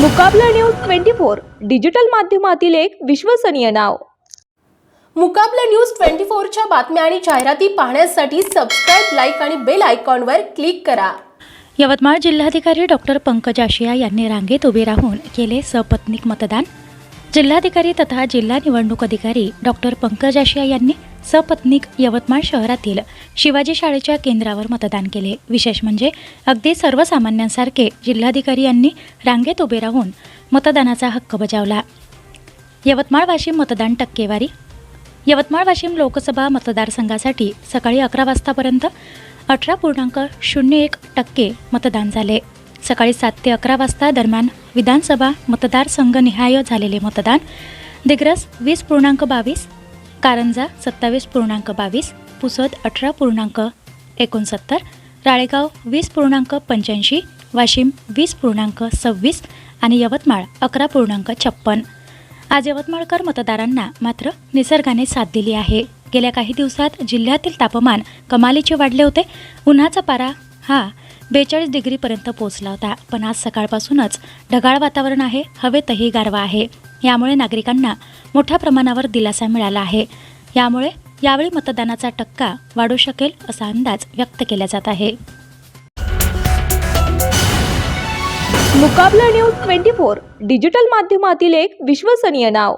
Mukabla news twenty four digital माध्यमातील एक विश्वसनीय नाव. मुकाबला न्यूज ट्वेंटी फोरच्या बातम्या आणि जाहिराती पाहण्यासाठी सबस्क्राईब लाईक आणि बेल आयकॉनवर क्लिक करा. यवतमाळ जिल्हाधिकारी डॉक्टर पंकज आशिया यांनी रांगेत उभे राहून केले सपत्नीक मतदान. जिल्हाधिकारी तथा जिल्हा निवडणूक अधिकारी डॉक्टर पंकज आशिया यांनी सपत्नीक यवतमाळ शहरातील शिवाजी शाळेच्या केंद्रावर मतदान केले. विशेष म्हणजे अगदी सर्वसामान्यांसारखे जिल्हाधिकारी यांनी रांगेत उभे राहून मतदानाचा हक्क बजावला. यवतमाळ वाशिम मतदान टक्केवारी. यवतमाळ वाशिम लोकसभा मतदारसंघासाठी सकाळी अकरा वाजतापर्यंत अठरा पूर्णांक शून्य एक टक्के मतदान झाले. सकाळी सात ते अकरा वाजता दरम्यान विधानसभा मतदारसंघनिहाय झालेले मतदान. दिग्रस वीस पूर्णांक बावीस कारंजा सत्तावीस पूर्णांक बावीस पुसद अठरा पूर्णांक एकोणसत्तर राळेगाव वीस पूर्णांक पंच्याऐंशी वाशिम वीस पूर्णांक सव्वीस आणि यवतमाळ अकरा पूर्णांक छप्पन. आज यवतमाळकर मतदारांना मात्र निसर्गाने साथ दिली आहे. गेल्या काही दिवसात जिल्ह्यातील तापमान कमालीचे वाढले होते. उन्हाचा पारा हा बेचाळीस डिग्रीपर्यंत पोहोचला होता. पण आज सकाळपासूनच ढगाळ वातावरण आहे हवेतही गारवा आहे. यामुळे नागरिकांना मोठ्या प्रमाणावर दिलासा मिळाला आहे. यामुळे यावेळी मतदानाचा टक्का वाढू शकेल असा अंदाज व्यक्त केला जात आहे. Mukabla news twenty four digital माध्यमातील एक विश्वसनीय नाव.